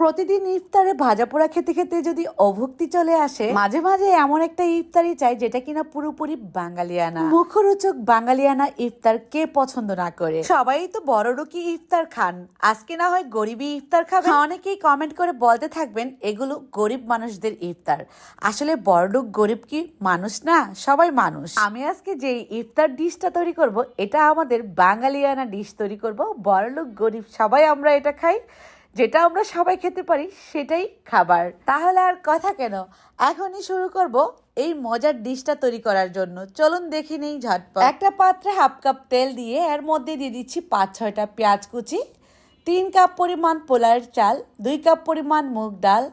প্রতিদিন ইফতারে ভাজা পোড়া খেতে খেতে যদি অভুক্তি চলে আসে, মাঝে মাঝে এমন একটা ইফতারি চাই যেটা কিনা পুরোপুরি বাঙালিয়ানা। মুখরোচক বাঙালিয়ানা ইফতার কে পছন্দ না করে? সবাই তো বড় রুকি ইফতার খান। আজকে না হয় গরিবই ইফতার খাবেন অনেকেই কমেন্ট করে বলতে থাকবেন, এগুলো গরিব মানুষদের ইফতার। আসলে বড়লোক গরিব কি মানুষ না? সবাই মানুষ। আমি আজকে যে ইফতার ডিশটা তৈরি করব, এটা আমাদের বাঙালিয়ানা ডিশ তৈরি করব। বড়লোক গরিব, সবাই আমরা এটা খাই। যেটা আমরা সবাই খেতে পারি, সেটাই খাবার। তাহলে আর কথা কেন? এখনই শুরু করব এই মজার ডিশটা তৈরি করার জন্য। চলুন দেখি নেই ঝটপট। একটা পাত্রে হাফ কাপ তেল দিয়ে এর মধ্যে দিয়ে দিচ্ছি পাঁচ, ছয়টা পেঁয়াজ কুচি, তিন কাপ পরিমাণ পোলার চাল, দুই কাপ পরিমাণ মুগ ডাল,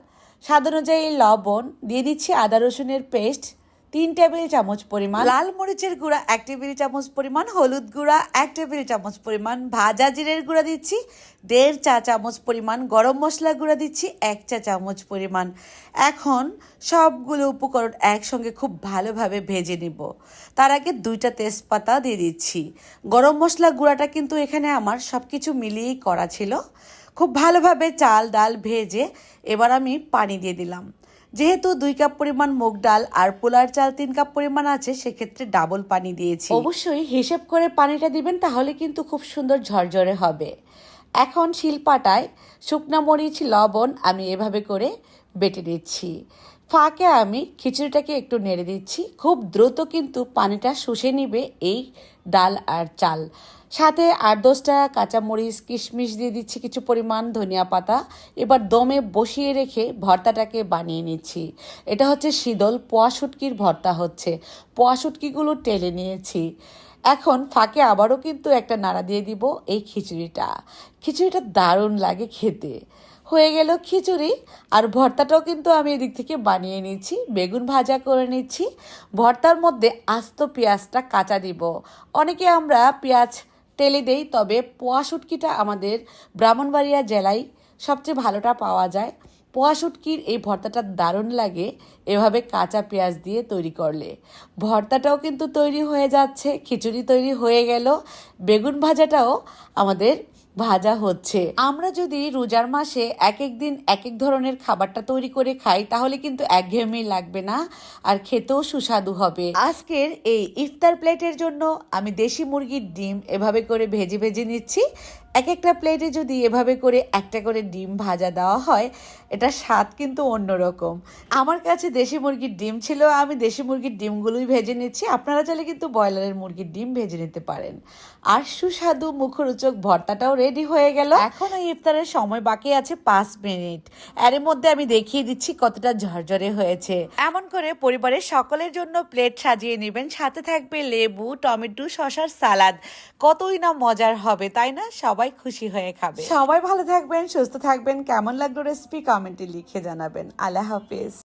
স্বাদ অনুযায়ী লবণ, দিয়ে দিচ্ছি আদা রসুনের পেস্ট তিন টেবিল চামচ পরিমাণ লাল মরিচের গুঁড়া এক টেবিল চামচ পরিমাণ, হলুদ গুঁড়া এক টেবিল চামচ পরিমাণ, ভাজা জিরের গুঁড়া দিচ্ছি, দেড় চা চামচ পরিমাণ, গরম মশলা গুঁড়া দিচ্ছি, এক চা চামচ পরিমাণ। এখন সবগুলো উপকরণ একসঙ্গে খুব ভালোভাবে ভেজে নিব। তার আগে দুইটা তেজপাতা দিয়ে দিচ্ছি। গরম মশলা গুঁড়াটা কিন্তু এখানে আমার সব কিছু মিলিয়েই করা ছিল। খুব ভালোভাবে চাল, ডাল ভেজে এবার আমি পানি দিয়ে দিলাম। যেহেতু দুই কাপ পরিমাণ মুগ ডাল আর পোলার চাল তিন কাপ পরিমাণ আছে, সেক্ষেত্রে ডাবল পানি দিয়েছি। অবশ্যই হিসেব করে পানিটা দিবেন, তাহলে কিন্তু খুব সুন্দর ঝরঝরে হবে। এখন শিলপাটায় শুকনা মরিচ, লবণ আমি এভাবে করে বেটে নিচ্ছি। ফাঁকে আমি খিচুড়িটাকে একটু নেড়ে দিচ্ছি। খুব দ্রুত কিন্তু পানিটা শুষে নিবে এই ডাল আর চাল। সাথে আট দশটা কাঁচামরিচ, কিশমিশ দিয়ে দিচ্ছি কিছু পরিমাণ ধনিয়া পাতা। এবার দমে বসিয়ে রেখে ভর্তাটাকে বানিয়ে নিচ্ছি। এটা হচ্ছে শীতল পোয়া শুটকির ভর্তা হচ্ছে। পোয়া শুটকিগুলো টেলে নিয়েছি। এখন ফাঁকে আবারও কিন্তু একটা নাড়া দিয়ে দিব এই খিচুড়িটা। খিচুড়িটা দারুণ লাগে খেতে। হয়ে গেল খিচুড়ি। আর ভর্তাটাও কিন্তু আমি এদিক থেকে বানিয়ে নিচ্ছি, বেগুন ভাজা করে নিচ্ছি। ভর্তার মধ্যে আস্ত পেঁয়াজটা কাঁচা দিব। অনেকে আমরা পেঁয়াজ টেলে দেই, তবে পোয়া শুটকিটা আমাদের ব্রাহ্মণবাড়িয়া জেলায় সবচেয়ে ভালোটা পাওয়া যায়। পোয়া শুটকির এই ভর্তাটা দারুণ লাগে এভাবে কাঁচা পেঁয়াজ দিয়ে তৈরি করলে। ভর্তাটাও কিন্তু তৈরি হয়ে যাচ্ছে, খিচুড়ি তৈরি হয়ে গেল। বেগুন ভাজাটাও আমাদের ভাজা হচ্ছে। আমরা যদি রোজার মাসে এক এক দিন এক এক ধরনের খাবারটা তৈরি করে খাই, তাহলে কিন্তু একঘেয়েমি লাগবে না আর খেতেও সুস্বাদু হবে। আজকের এই ইফতার প্লেটের জন্য আমি দেশি মুরগির ডিম এভাবে করে ভেজে ভেজে নিচ্ছি। এক একটা প্লেটে যদি এভাবে করে একটা করে ডিম ভাজা দেওয়া হয় এটা স্বাদ কিন্তু অন্যরকম। আমার কাছে দেশি মুরগির ডিম ছিল, আমি দেশি মুরগির ডিমগুলোই ভেজে নিচ্ছি। আপনারা চাইলে কিন্তু ব্রয়লারের মুরগির ডিম ভেজে নিতে পারেন। আর সুস্বাদু মুখরোচক ভর্তাটাও রেডি হয়ে গেল। এখনও ইফতারের সময় বাকি আছে পাঁচ মিনিট। এর মধ্যে আমি দেখিয়ে দিচ্ছি কতটা ঝরঝরে হয়েছে। এমন করে পরিবারের সকলের জন্য প্লেট সাজিয়ে নেবেন। সাথে থাকবে লেবু টমেটো শশার সালাদ। কতই না মজার হবে তাই না? সবাই খুশি হয়ে খাবে। সবাই ভালো থাকবেন সুস্থ থাকবেন। কেমন লাগল রেসিপি কমেন্টে লিখে জানাবেন। আল্লাহ হাফিজ।